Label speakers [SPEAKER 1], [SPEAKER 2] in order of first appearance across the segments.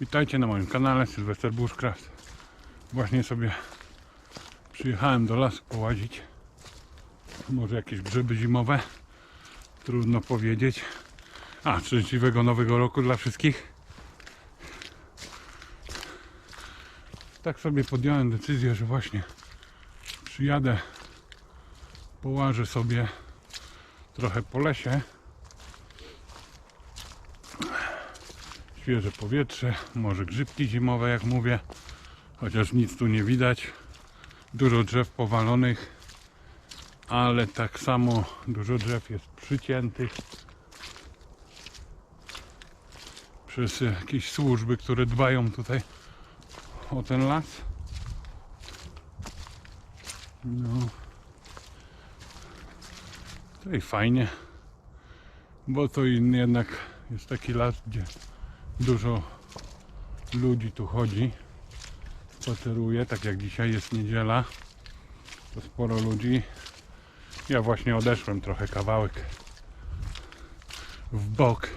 [SPEAKER 1] Witajcie na moim kanale Sylwester Bushcraft. Właśnie sobie przyjechałem do lasu połazić. Może jakieś grzyby zimowe. Trudno powiedzieć. A, szczęśliwego nowego roku dla wszystkich. Tak sobie podjąłem decyzję, że właśnie przyjadę, połażę sobie trochę po lesie. Świeże powietrze, może grzybki zimowe, jak mówię, chociaż nic tu nie widać. Dużo drzew powalonych, ale tak samo dużo drzew jest przyciętych przez jakieś służby, które dbają tutaj o ten las. No. I fajnie, bo to jednak jest taki las, gdzie dużo ludzi tu chodzi, spaceruje, tak jak dzisiaj jest niedziela, to sporo ludzi. Ja właśnie odeszłem trochę kawałek w bok.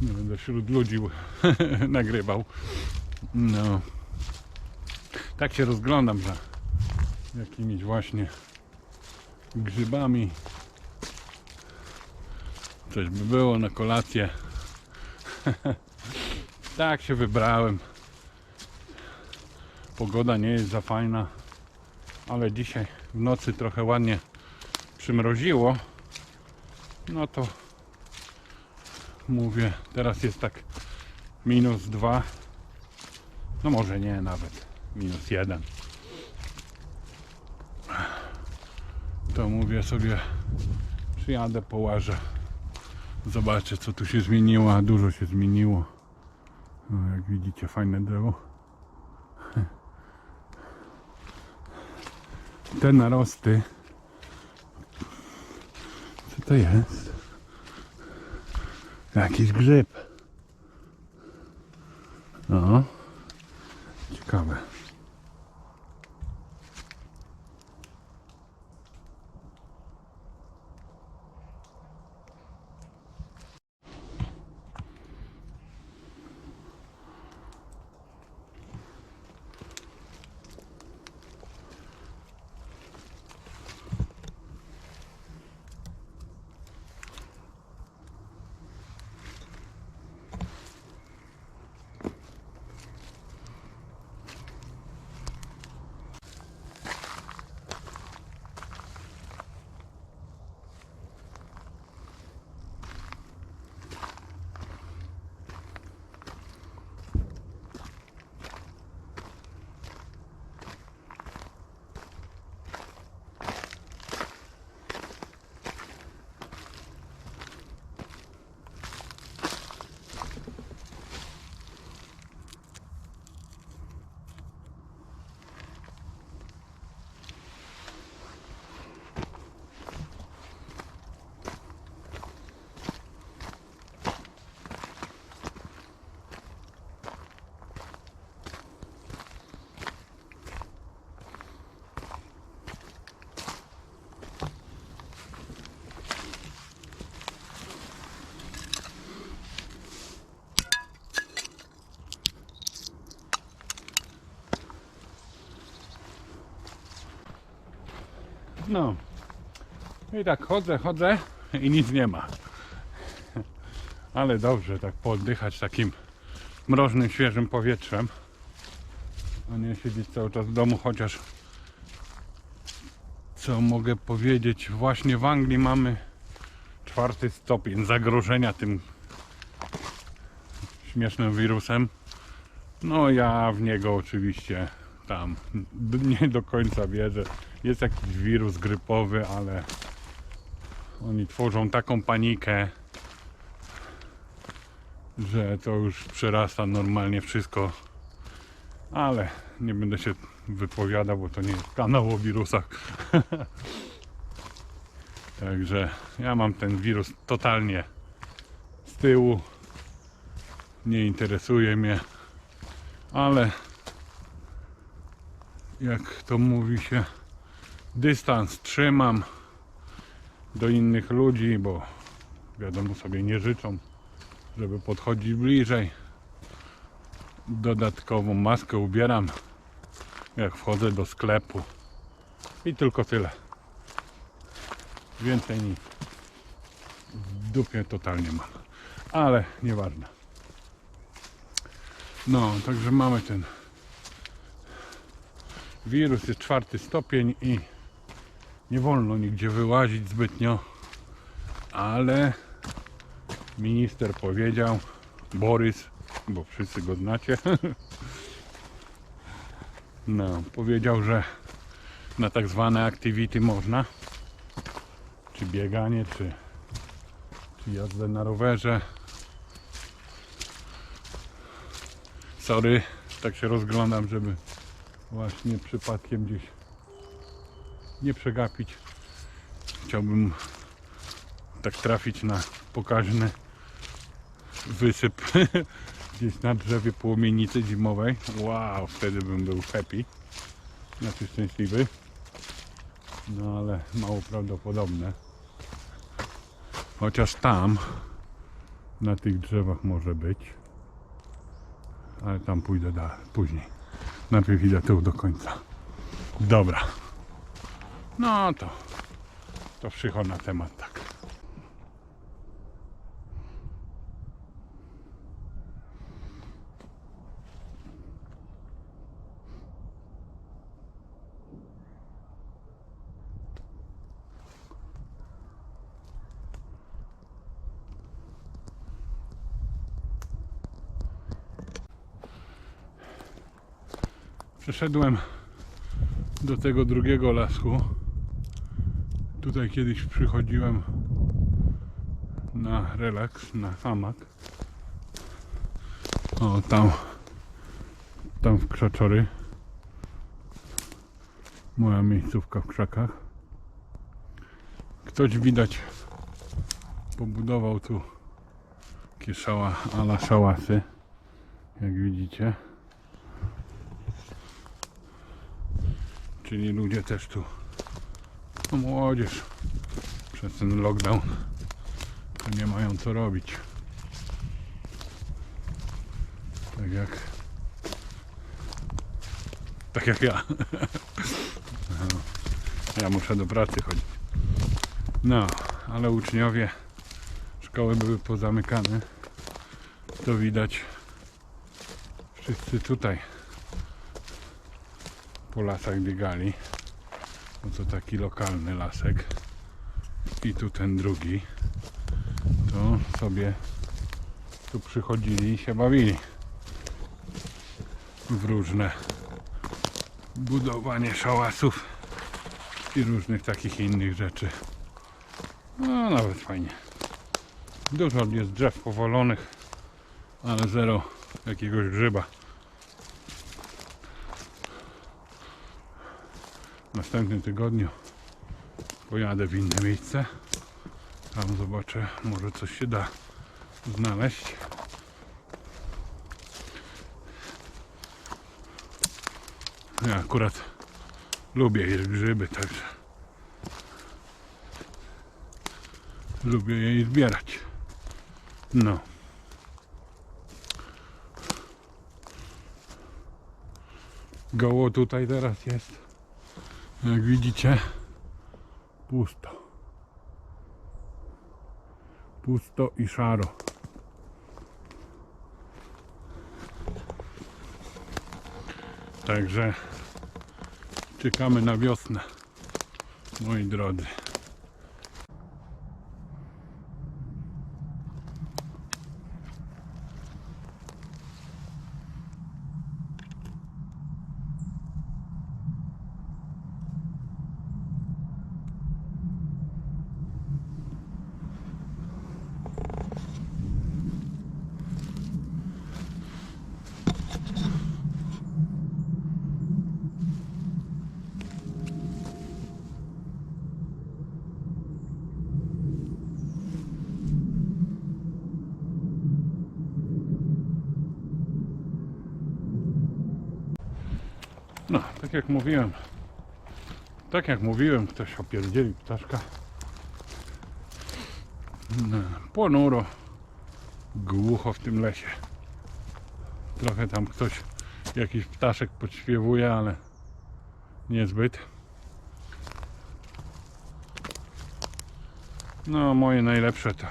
[SPEAKER 1] Nie będę wśród ludzi nagrywał. No. Tak się rozglądam za jakimiś właśnie grzybami. Coś by było na kolację. tak się wybrałem. Pogoda nie jest za fajna, ale dzisiaj w nocy trochę ładnie przymroziło. No to mówię, teraz jest tak minus dwa. No może nie nawet minus jeden. To mówię sobie, przyjadę, połażę. Zobaczę co tu się zmieniło, dużo się zmieniło. No, jak widzicie, fajne drzewo. Te narosty. Co to jest? Jakiś grzyb. No. Ciekawe. No. I tak chodzę, chodzę i nic nie ma. Ale dobrze tak pooddychać takim mrożnym, świeżym powietrzem. A nie siedzieć cały czas w domu, chociaż co mogę powiedzieć, właśnie w Anglii mamy czwarty stopień zagrożenia tym śmiesznym wirusem. No ja w niego oczywiście tam nie do końca wierzę. Jest jakiś wirus grypowy, ale oni tworzą taką panikę, że to już przerasta normalnie wszystko. Ale nie będę się wypowiadał, bo to nie jest kanał o wirusach. Także ja mam ten wirus totalnie z tyłu. Nie interesuje mnie, ale jak to mówi się, dystans trzymam do innych ludzi, bo wiadomo sobie nie życzą żeby podchodzić bliżej. Dodatkową maskę ubieram, jak wchodzę do sklepu. I tylko tyle. Więcej nic. W dupie totalnie mam. Ale nieważne. No, także mamy ten wirus, jest czwarty stopień i nie wolno nigdzie wyłazić zbytnio, ale minister powiedział, Borys, bo wszyscy go znacie, no, powiedział, że na tak zwane activity można, czy bieganie, czy, czy jazdę na rowerze. Sorry, tak się rozglądam, żeby właśnie przypadkiem gdzieś nie przegapić. Chciałbym tak trafić na pokaźny wysyp gdzieś na drzewie płomienicy zimowej. Wow, wtedy bym był happy. Znaczy szczęśliwy. No ale mało prawdopodobne. Chociaż tam na tych drzewach może być. Ale tam pójdę da, później. Najpierw idę tu do końca. Dobra. No to to wszycho na temat tak. Przeszedłem do tego drugiego lasku. Tutaj kiedyś przychodziłem na relaks, na hamak. O, tam, tam w krzaczory. Moja miejscówka w krzakach. Ktoś widać pobudował tu takie szała, ala szałasy, jak widzicie. Czyli ludzie też tu, no młodzież, przez ten lockdown to nie mają co robić. Tak jak tak jak ja. Ja muszę do pracy chodzić. No, ale uczniowie szkoły były pozamykane. To widać wszyscy tutaj po lasach biegali. To taki lokalny lasek. I tu ten drugi. To sobie tu przychodzili i się bawili. W różne budowanie szałasów i różnych takich innych rzeczy. No nawet fajnie. Dużo jest drzew powolonych, ale zero jakiegoś grzyba. Następnym tygodniu pojadę w inne miejsce. Tam zobaczę, może coś się da znaleźć. Ja akurat lubię jeść grzyby, także lubię je zbierać. No. Goło tutaj teraz jest. Jak widzicie, pusto. Pusto i szaro. Także czekamy na wiosnę, moi drodzy. No, tak jak mówiłem, tak jak mówiłem, ktoś opierdzielił ptaszka. Ponuro, głucho w tym lesie. Trochę tam ktoś, jakiś ptaszek podśpiewuje, ale niezbyt. No, moje najlepsze to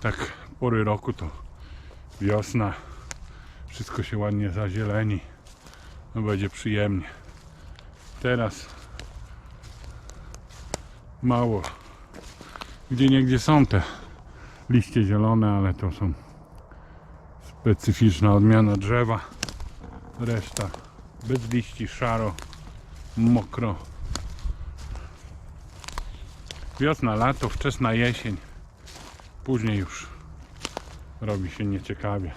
[SPEAKER 1] tak pory roku to wiosna. Wszystko się ładnie zazieleni. No będzie przyjemnie. Teraz mało. Gdzie niegdzie są te liście zielone, ale to są specyficzna odmiana drzewa. Reszta bez liści, szaro, mokro. Wiosna, lato, wczesna jesień. Później już robi się nieciekawie.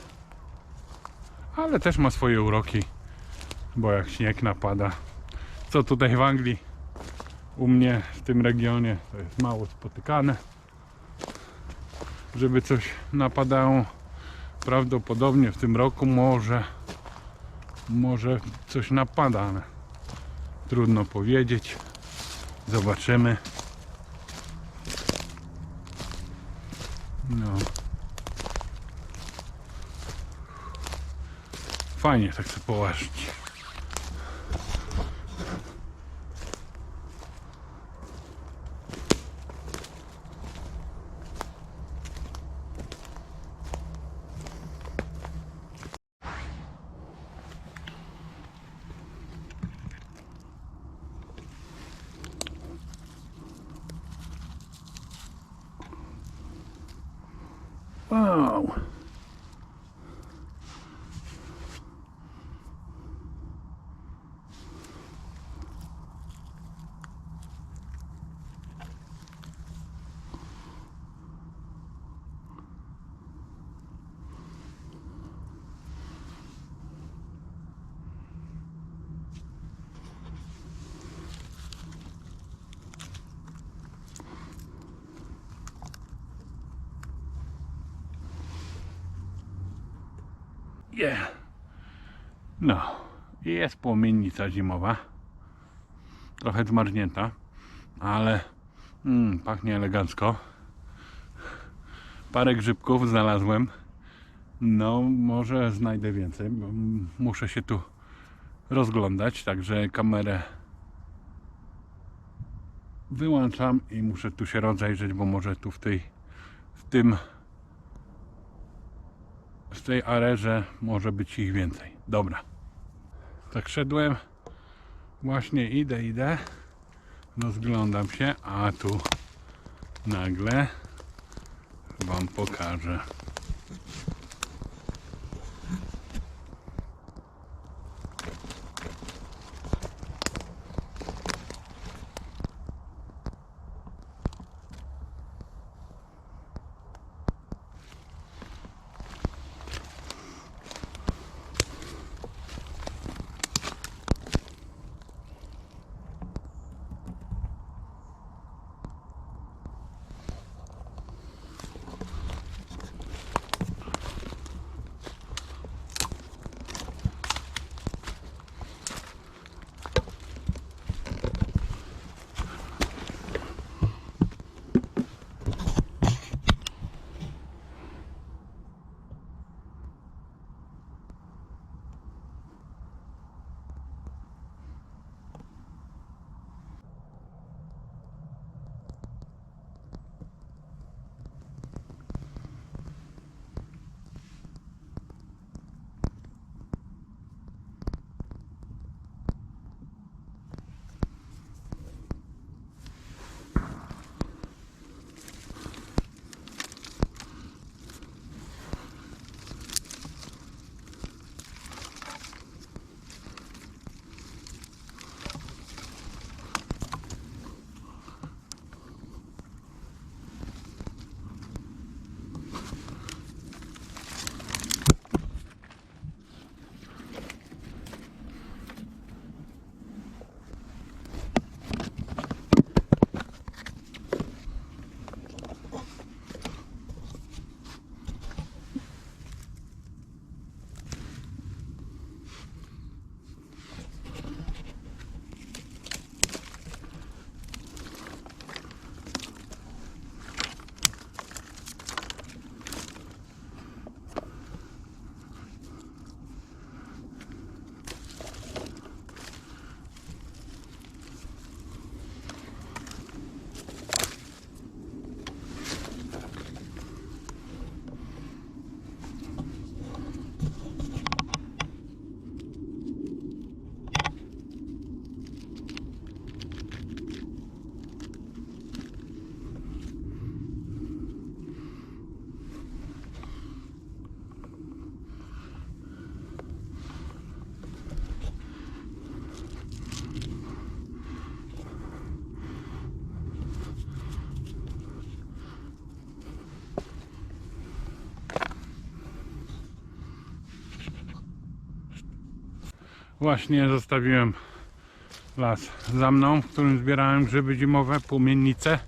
[SPEAKER 1] Ale też ma swoje uroki, bo jak śnieg napada, co tutaj w Anglii, u mnie w tym regionie, to jest mało spotykane, żeby coś napadało. Prawdopodobnie w tym roku może, może coś napada, ale trudno powiedzieć. Zobaczymy. No. Fajnie tak sobie połażyć. Wow. Yeah. No, jest płomiennica zimowa. Trochę zmarznięta, ale mm, pachnie elegancko. Parę grzybków znalazłem. No, może znajdę więcej, muszę się tu rozglądać, także kamerę wyłączam i muszę tu się rozejrzeć, bo może tu w tej w tym w tej arerze może być ich więcej. Dobra. Tak szedłem. Właśnie idę, idę. Rozglądam się, a tu nagle Wam pokażę. Właśnie zostawiłem las za mną, w którym zbierałem grzyby zimowe, płomiennice.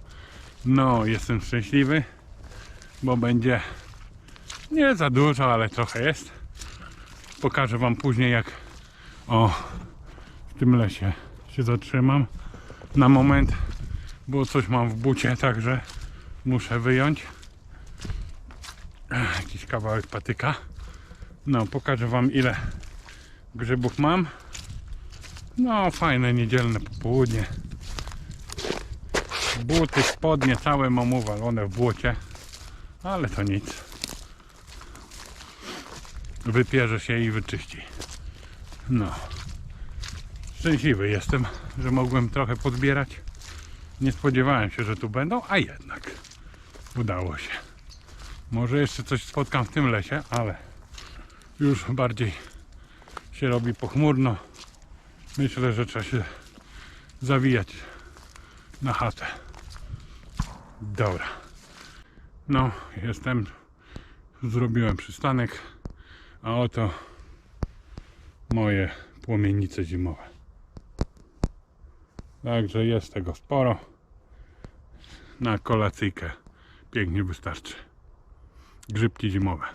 [SPEAKER 1] No, jestem szczęśliwy, bo będzie nie za dużo, ale trochę jest. Pokażę Wam później, jak o w tym lesie się zatrzymam na moment, bo coś mam w bucie, także muszę wyjąć jakiś kawałek patyka. No, pokażę Wam ile grzybów mam. No, fajne niedzielne popołudnie. Buty, spodnie całe mam uwalone w błocie, ale to nic. Wypierze się i wyczyści. No. Szczęśliwy jestem, że mogłem trochę podbierać. Nie spodziewałem się, że tu będą, a jednak udało się. Może jeszcze coś spotkam w tym lesie, ale już bardziej się robi pochmurno. Myślę, że trzeba się zawijać na chatę. Dobra. No, jestem. Zrobiłem przystanek, a oto moje płomienice zimowe. Także jest tego sporo. Na kolacyjkę pięknie wystarczy. Grzybki zimowe.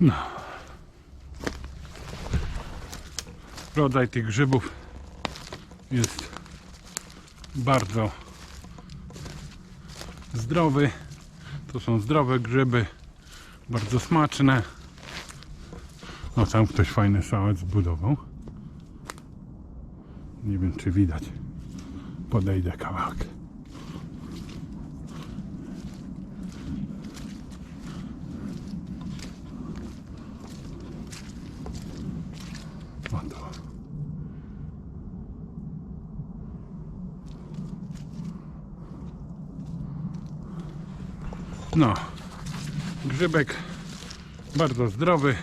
[SPEAKER 1] No. Rodzaj tych grzybów jest bardzo zdrowy. To są zdrowe grzyby, bardzo smaczne. O, tam ktoś fajny szałec zbudował. Nie wiem, czy widać. Podejdę kawałek. O to. No, grzybek bardzo zdrowy,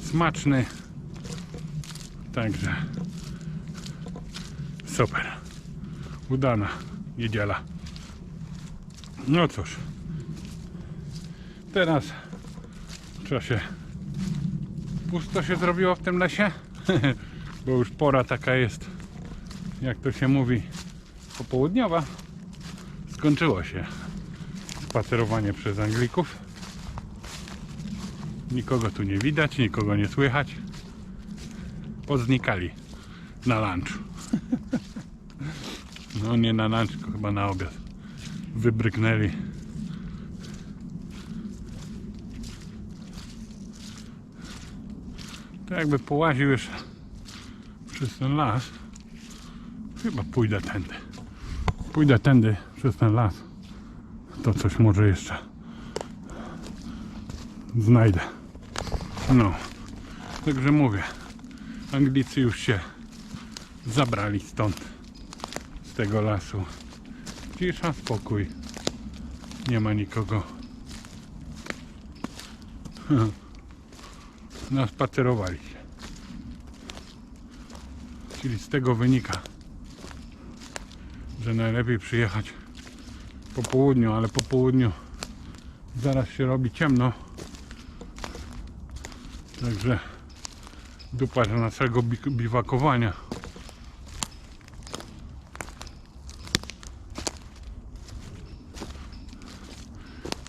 [SPEAKER 1] smaczny. Także super. Udana niedziela. No cóż. Teraz trzeba się pusto się zrobiło w tym lesie, bo już pora taka jest, jak to się mówi, popołudniowa. Skończyło się spacerowanie przez Anglików. Nikogo tu nie widać, nikogo nie słychać. Poznikali na lunch. No nie na lunch, chyba na obiad. Wybryknęli. To jakby połaził jeszcze przez ten las. Chyba pójdę tędy. Pójdę tędy przez ten las. To coś może jeszcze znajdę. No. Także mówię. Anglicy już się zabrali stąd. Z tego lasu. Cisza, spokój. Nie ma nikogo. Naspacerowali się. Czyli z tego wynika, że najlepiej przyjechać po południu, ale po południu zaraz się robi ciemno. Także dupa do naszego bi- biwakowania.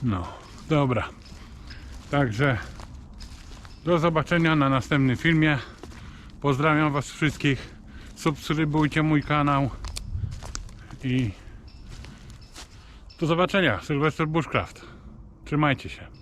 [SPEAKER 1] No, dobra. Także do zobaczenia na następnym filmie. Pozdrawiam Was wszystkich. Subskrybujcie mój kanał i do zobaczenia. Sylwester Bushcraft. Trzymajcie się.